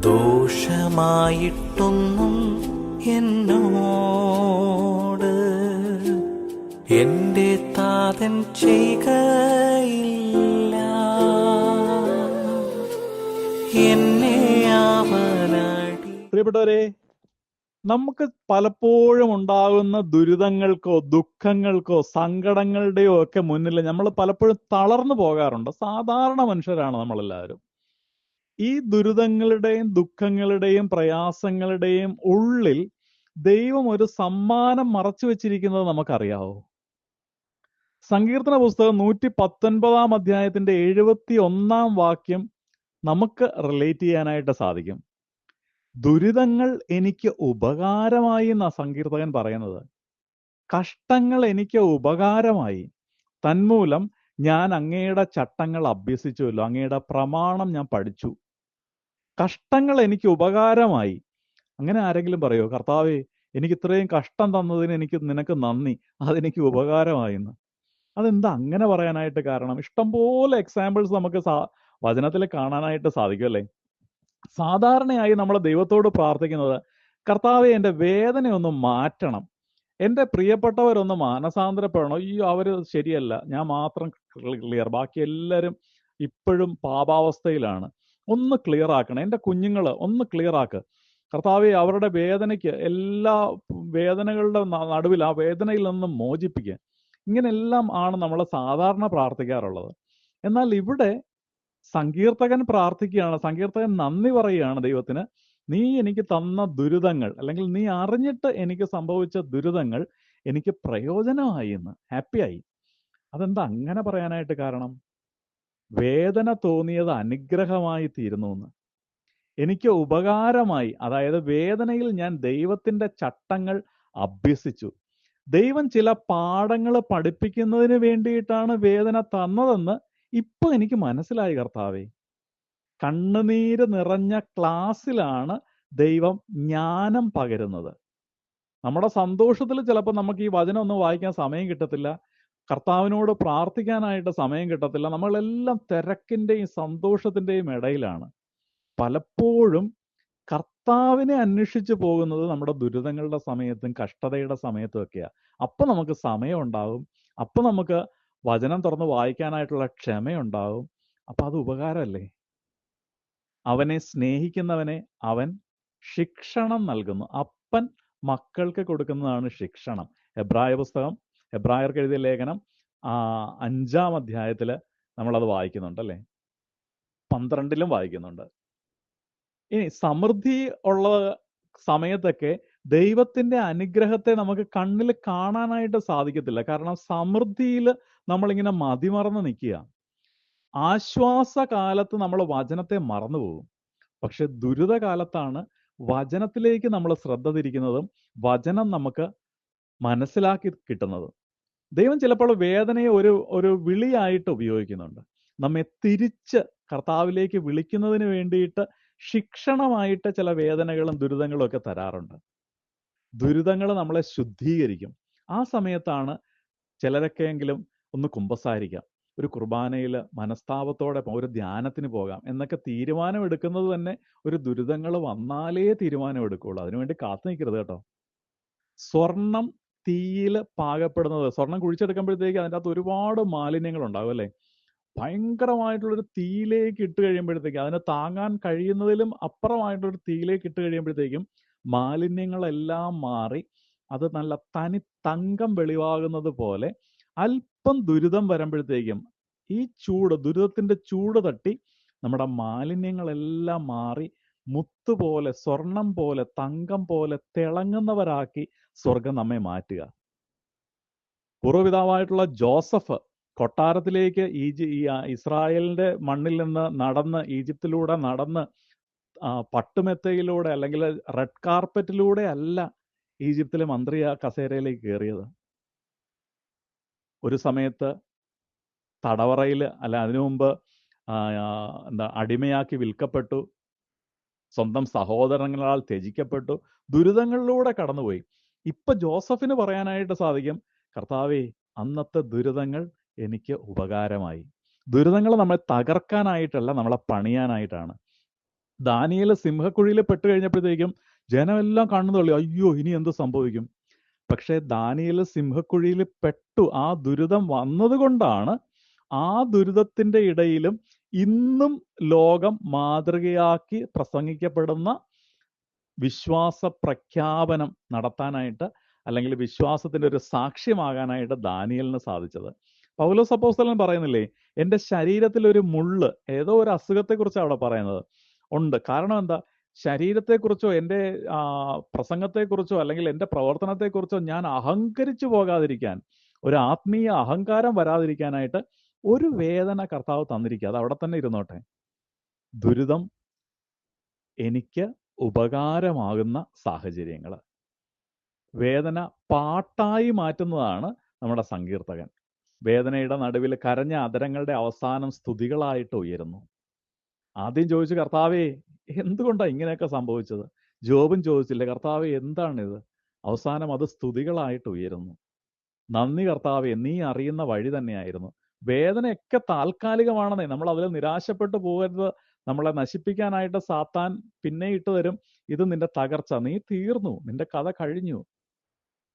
ദോഷമായിട്ടൊന്നും എന്നോട് എന്റെ താതൻ ചെയ്യുകയില്ല എന്നെ പ്രിയപ്പെട്ടവരെ നമുക്ക് പലപ്പോഴും ഉണ്ടാകുന്ന ദുരിതങ്ങൾക്കോ ദുഃഖങ്ങൾക്കോ സങ്കടങ്ങളുടെയോ ഒക്കെ മുന്നിൽ നമ്മൾ പലപ്പോഴും തളർന്നു പോകാറുണ്ട്. സാധാരണ മനുഷ്യരാണ് നമ്മളെല്ലാവരും. ഈ ദുരിതങ്ങളുടെയും ദുഃഖങ്ങളുടെയും പ്രയാസങ്ങളുടെയും ഉള്ളിൽ ദൈവം ഒരു സമ്മാനം മറച്ചു വെച്ചിരിക്കുന്നത് നമുക്കറിയാവോ? സങ്കീർത്തന പുസ്തകം നൂറ്റി പത്തൊൻപതാം അധ്യായത്തിന്റെ എഴുപത്തി ഒന്നാം വാക്യം നമുക്ക് റിലേറ്റ് ചെയ്യാനായിട്ട് സാധിക്കും. ദുരിതങ്ങൾ എനിക്ക് ഉപകാരമായി എന്നാ സങ്കീർത്തകൻ പറയുന്നത്. കഷ്ടങ്ങൾ എനിക്ക് ഉപകാരമായി. തന്മൂലം ഞാൻ അങ്ങയുടെ ചട്ടങ്ങൾ അഭ്യസിച്ചുവല്ലോ അങ്ങയുടെ പ്രമാണം ഞാൻ പഠിച്ചു. കഷ്ടങ്ങൾ എനിക്ക് ഉപകാരമായി. അങ്ങനെ ആരെങ്കിലും പറയോ കർത്താവേ എനിക്ക് ഇത്രയും കഷ്ടം തന്നതിന് എനിക്ക് നിനക്ക് നന്ദി. അതെനിക്ക് ഉപകാരമായി എന്ന് അതെന്താ അങ്ങനെ പറയാനായിട്ട് കാരണം? ഇഷ്ടംപോലെ എക്സാമ്പിൾസ് നമുക്ക് വചനത്തിൽ കാണാനായിട്ട് സാധിക്കും അല്ലേ? സാധാരണയായി നമ്മൾ ദൈവത്തോട് പ്രാർത്ഥിക്കുന്നത് കർത്താവെ എന്റെ വേദന ഒന്ന് മാറ്റണം. എന്റെ പ്രിയപ്പെട്ടവരൊന്ന് മാനസാന്തരപ്പെടണം. ഈ അവർ ശരിയല്ല. ഞാൻ മാത്രം ക്ലിയർ. ബാക്കി എല്ലാവരും ഇപ്പോഴും പാപാവസ്ഥയിലാണ്. ഒന്ന് ക്ലിയർ ആക്കണം. എന്റെ കുഞ്ഞുങ്ങൾ ഒന്ന് ക്ലിയർ ആക്ക്. കർത്താവെ അവരുടെ വേദനയ്ക്ക് എല്ലാ വേദനകളുടെ നടുവിൽ ആ വേദനയിൽ നിന്ന് മോചിപ്പിക്കുക ഇങ്ങനെല്ലാം ആണ് നമ്മൾ സാധാരണ പ്രാർത്ഥിക്കാറുള്ളത്. എന്നാൽ ഇവിടെ സങ്കീർത്തകൻ പ്രാർത്ഥിക്കുകയാണ്. സങ്കീർത്തകൻ നന്ദി പറയുകയാണ് ദൈവത്തിന്. നീ എനിക്ക് തന്ന ദുരിതങ്ങൾ അല്ലെങ്കിൽ നീ അറിഞ്ഞിട്ട് എനിക്ക് സംഭവിച്ച ദുരിതങ്ങൾ എനിക്ക് പ്രയോജനമായി എന്ന്. ഹാപ്പിയായി. അതെന്താ അങ്ങനെ പറയാനായിട്ട് കാരണം? വേദന തോന്നിയത് അനുഗ്രഹമായി തീരുന്നു എന്ന് എനിക്ക് ഉപകാരമായി അതായത് വേദനയിൽ ഞാൻ ദൈവത്തിന്റെ ചട്ടങ്ങൾ അഭ്യസിച്ചു. ദൈവം ചില പാഠങ്ങൾ പഠിപ്പിക്കുന്നതിന് വേണ്ടിയിട്ടാണ് വേദന തന്നതെന്ന് ഇപ്പൊ എനിക്ക് മനസ്സിലായി കർത്താവേ. കണ്ണുനീര് നിറഞ്ഞ ക്ലാസ്സിലാണ് ദൈവം ജ്ഞാനം പകരുന്നത്. നമ്മുടെ സന്തോഷത്തിൽ ചിലപ്പോൾ നമുക്ക് ഈ വചനം ഒന്നും വായിക്കാൻ സമയം കിട്ടത്തില്ല. കർത്താവിനോട് പ്രാർത്ഥിക്കാനായിട്ട് സമയം കിട്ടത്തില്ല. നമ്മളെല്ലാം തിരക്കിന്റെയും സന്തോഷത്തിന്റെയും ഇടയിലാണ്. പലപ്പോഴും കർത്താവിനെ അന്വേഷിച്ച് പോകുന്നത് നമ്മുടെ ദുരിതങ്ങളുടെ സമയത്തും കഷ്ടതയുടെ സമയത്തും ഒക്കെയാണ് അപ്പൊ നമുക്ക് സമയം ഉണ്ടാകും അപ്പൊ നമുക്ക് വചനം തുറന്ന് വായിക്കാനായിട്ടുള്ള ക്ഷമയുണ്ടാകും. അപ്പൊ അത് ഉപകാരമല്ലേ? അവനെ സ്നേഹിക്കുന്നവനെ അവൻ ശിക്ഷണം നൽകുന്നു. അപ്പൻ മക്കൾക്ക് കൊടുക്കുന്നതാണ് ശിക്ഷണം. എബ്രായ പുസ്തകം എബ്രായർക്ക് എഴുതിയ ലേഖനം അഞ്ചാം അധ്യായത്തിൽ നമ്മളത് വായിക്കുന്നുണ്ട് അല്ലേ പന്ത്രണ്ടിലും വായിക്കുന്നുണ്ട്. ഇനി സമൃദ്ധി ഉള്ള സമയത്തൊക്കെ ദൈവത്തിന്റെ അനുഗ്രഹത്തെ നമുക്ക് കണ്ണിൽ കാണാനായിട്ട് സാധിക്കത്തില്ല. കാരണം സമൃദ്ധിയിൽ നമ്മളിങ്ങനെ മതിമറന്ന് നിൽക്കുക. ആശ്വാസ കാലത്ത് നമ്മൾ വചനത്തെ മറന്നു പോകും പക്ഷെ ദുരിത കാലത്താണ് വചനത്തിലേക്ക് നമ്മൾ ശ്രദ്ധ തിരിക്കുന്നതും വചനം നമുക്ക് മനസ്സിലാക്കി കിട്ടുന്നതും. ദൈവം ചിലപ്പോൾ വേദനയെ ഒരു ഒരു വിളിയായിട്ട് ഉപയോഗിക്കുന്നുണ്ട്. നമ്മെ തിരിച്ച് കർത്താവിലേക്ക് വിളിക്കുന്നതിന് വേണ്ടിയിട്ട് ശിക്ഷണമായിട്ട് ചില വേദനകളും ദുരിതങ്ങളും ഒക്കെ തരാറുണ്ട്. ദുരിതങ്ങൾ നമ്മളെ ശുദ്ധീകരിക്കും. ആ സമയത്താണ് ചിലരൊക്കെയെങ്കിലും ഒന്ന് കുമ്പസാരിക്കാം. ഒരു കുർബാനയിൽ മനസ്താപത്തോടെ ഒരു ധ്യാനത്തിന് പോകാം എന്നൊക്കെ തീരുമാനമെടുക്കുന്നത് തന്നെ ഒരു ദുരിതങ്ങൾ വന്നാലേ തീരുമാനം എടുക്കുള്ളൂ അതിനുവേണ്ടി കാത്തു നിൽക്കരുത് കേട്ടോ. സ്വർണം തീയിൽ പാകപ്പെടുന്നത്. സ്വർണം കുഴിച്ചെടുക്കുമ്പോഴത്തേക്ക് അതിന്റെ അകത്ത് ഒരുപാട് മാലിന്യങ്ങൾ ഉണ്ടാവും അല്ലേ? ഭയങ്കരമായിട്ടുള്ളൊരു തീയിലേക്ക് ഇട്ട് കഴിയുമ്പോഴത്തേക്ക് അതിനെ താങ്ങാൻ കഴിയുന്നതിലും അപ്പുറമായിട്ടൊരു തീയിലേക്ക് ഇട്ട് കഴിയുമ്പോഴത്തേക്കും മാലിന്യങ്ങളെല്ലാം മാറി അത് നല്ല തനി തങ്കം വെളിവാകുന്നത് പോലെ അല്പം ദുരിതം വരുമ്പോഴത്തേക്കും ഈ ചൂട് ദുരിതത്തിന്റെ ചൂട് തട്ടി നമ്മുടെ മാലിന്യങ്ങളെല്ലാം മാറി മുത്തുപോലെ സ്വർണം പോലെ തങ്കം പോലെ തിളങ്ങുന്നവരാക്കി സ്വർഗം നമ്മെ മാറ്റുക. പൂർവപിതാവായിട്ടുള്ള ജോസഫ് കൊട്ടാരത്തിലേക്ക് ഈജി ഇസ്രായേലിന്റെ മണ്ണിൽ നിന്ന് നടന്ന് ഈജിപ്തിലൂടെ നടന്ന് പട്ടുമെത്തയിലൂടെ അല്ലെങ്കിൽ റെഡ് കാർപ്പറ്റിലൂടെ അല്ല ഈജിപ്തിലെ മന്ത്രി ആ കസേരയിലേക്ക് കയറിയത്. ഒരു സമയത്ത് തടവറയിൽ അല്ല അതിനു മുമ്പ് എന്താ അടിമയാക്കി വിൽക്കപ്പെട്ടു. സ്വന്തം സഹോദരങ്ങളാൽ ത്യജിക്കപ്പെട്ടു. ദുരിതങ്ങളിലൂടെ കടന്നുപോയി. ഇപ്പൊ ജോസഫിന് പറയാനായിട്ട് സാധിക്കും കർത്താവേ അന്നത്തെ ദുരിതങ്ങൾ എനിക്ക് ഉപകാരമായി. ദുരിതങ്ങൾ നമ്മളെ തകർക്കാനായിട്ടല്ല നമ്മളെ പണിയാനായിട്ടാണ്. ദാനിയേൽ സിംഹക്കുഴിയിൽ പെട്ട് കഴിഞ്ഞപ്പോഴത്തേക്കും ജനമെല്ലാം തള്ളി അയ്യോ ഇനി എന്ത് സംഭവിക്കും? പക്ഷേ ദാനിയേൽ സിംഹക്കുഴിയിൽ പെട്ടു. ആ ദുരിതം വന്നതുകൊണ്ടാണ് ആ ദുരിതത്തിന്റെ ഇടയിലും ഇന്നും ലോകം മാതൃകയാക്കി പ്രസംഗിക്കപ്പെടുന്ന വിശ്വാസ പ്രഖ്യാപനം നടത്താനായിട്ട് അല്ലെങ്കിൽ വിശ്വാസത്തിന്റെ ഒരു സാക്ഷ്യമാകാനായിട്ട് ദാനിയലിന് സാധിച്ചത്. പൗലോസ് അപ്പോസ്തലൻ പറയുന്നില്ലേ എന്റെ ശരീരത്തിൽ ഒരു മുള്ള് ഏതോ ഒരു അസുഖത്തെക്കുറിച്ചാണ് അവിടെ പറയുന്നത് ഉണ്ട്. കാരണം എന്താ? ശരീരത്തെക്കുറിച്ചോ എന്റെ പ്രസംഗത്തെക്കുറിച്ചോ അല്ലെങ്കിൽ എന്റെ പ്രവർത്തനത്തെക്കുറിച്ചോ ഞാൻ അഹങ്കരിച്ചു പോകാതിരിക്കാൻ ഒരു ആത്മീയ അഹങ്കാരം വരാതിരിക്കാനായിട്ട് ഒരു വേദന കർത്താവ് തന്നിരിക്കുക. അത് അവിടെ തന്നെ ഇരുന്നോട്ടെ. ദുരിതം എനിക്ക് ഉപകാരമാകുന്ന സാഹചര്യങ്ങൾ. വേദന പാട്ടായി മാറ്റുന്നതാണ് നമ്മുടെ സങ്കീർത്തകൻ. വേദനയുടെ നടുവിൽ കരഞ്ഞ അതരങ്ങളുടെ അവസാനം സ്തുതികളായിട്ട് ഉയരുന്നു. ആദ്യം ചോദിച്ചു കർത്താവേ എന്തുകൊണ്ടാണ് ഇങ്ങനെയൊക്കെ സംഭവിച്ചത്? ജോബും ചോദിച്ചില്ല കർത്താവേ എന്താണിത്? അവസാനം അത് സ്തുതികളായിട്ട് ഉയരുന്നു. നന്ദി കർത്താവേ നീ അറിയുന്ന വഴി തന്നെയായിരുന്നു. വേദനയൊക്കെ താൽക്കാലികമാണെന്നേ നമ്മൾ അതിൽ നിരാശപ്പെട്ടു പോകരുത് നമ്മളെ നശിപ്പിക്കാനായിട്ട് സാത്താൻ പിന്നെ ഇട്ട് തരും ഇത് നിന്റെ തകർച്ച. നീ തീർന്നു. നിന്റെ കഥ കഴിഞ്ഞു.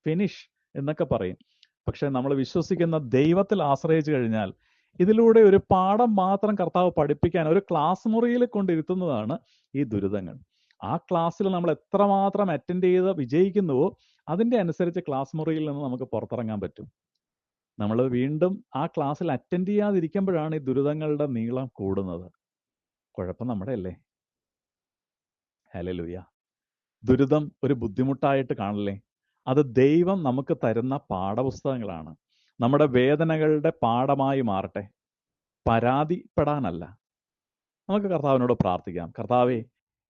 ഫിനിഷ് എന്നൊക്കെ പറയും. പക്ഷെ നമ്മൾ വിശ്വസിക്കുന്ന ദൈവത്തിൽ ആശ്രയിച്ചു കഴിഞ്ഞാൽ ഇതിലൂടെ ഒരു പാഠം മാത്രം കർത്താവ് പഠിപ്പിക്കാൻ ഒരു ക്ലാസ് മുറിയിൽ കൊണ്ടിരുത്തുന്നതാണ് ഈ ദുരിതങ്ങൾ. ആ ക്ലാസ്സിൽ നമ്മൾ എത്രമാത്രം അറ്റൻഡ് ചെയ്ത് വിജയിക്കുന്നുവോ അതിന്റെ അനുസരിച്ച് ക്ലാസ് മുറിയിൽ നിന്ന് നമുക്ക് പുറത്തിറങ്ങാൻ പറ്റും. നമ്മൾ വീണ്ടും ആ ക്ലാസ്സിൽ അറ്റൻഡ് ചെയ്യാതിരിക്കുമ്പോഴാണ് ഈ ദുരിതങ്ങളുടെ നീളം കൂടുന്നത്. കുഴപ്പം നമ്മുടെ അല്ലേ ഹലലുയ ദുരിതം ഒരു ബുദ്ധിമുട്ടായിട്ട് കാണല്ലേ? അത് ദൈവം നമുക്ക് തരുന്ന പാഠപുസ്തകങ്ങളാണ്. നമ്മുടെ വേദനകളുടെ പാഠമായി മാറട്ടെ. പരാതിപ്പെടാനല്ല. നമുക്ക് കർത്താവിനോട് പ്രാർത്ഥിക്കാം. കർത്താവെ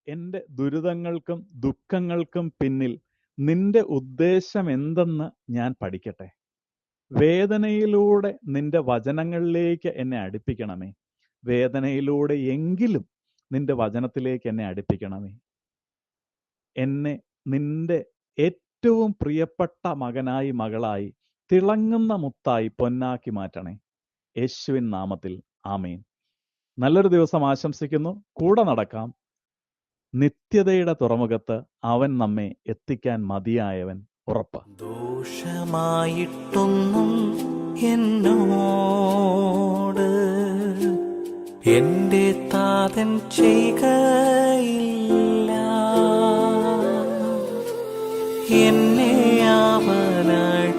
എന്റെ ദുരിതങ്ങൾക്കും ദുഃഖങ്ങൾക്കും പിന്നിൽ നിന്റെ ഉദ്ദേശം എന്തെന്ന് ഞാൻ പഠിക്കട്ടെ. വേദനയിലൂടെ നിന്റെ വചനങ്ങളിലേക്ക് എന്നെ അടുപ്പിക്കണമേ. വേദനയിലൂടെ എങ്കിലും നിന്റെ വചനത്തിലേക്ക് എന്നെ അടുപ്പിക്കണമേ. എന്നെ നിന്റെ ഏറ്റവും പ്രിയപ്പെട്ട മകനായി മകളായി തിളങ്ങുന്ന മുത്തായി പൊന്നാക്കി മാറ്റണേ. യേശുവിൻ നാമത്തിൽ. ആമേൻ. നല്ലൊരു ദിവസം ആശംസിക്കുന്നു. കൂടെ നടക്കാം. നിത്യതയുടെ തുറമുഖത്ത് അവൻ നമ്മെ എത്തിക്കാൻ മതിയായവൻ ഉറപ്പ്. ദോഷമായിട്ടൊന്നും എന്നോട് എന്റെ താതൻ ചെയ്യുകയില്ല എന്നെ അവനടിച്ചാലും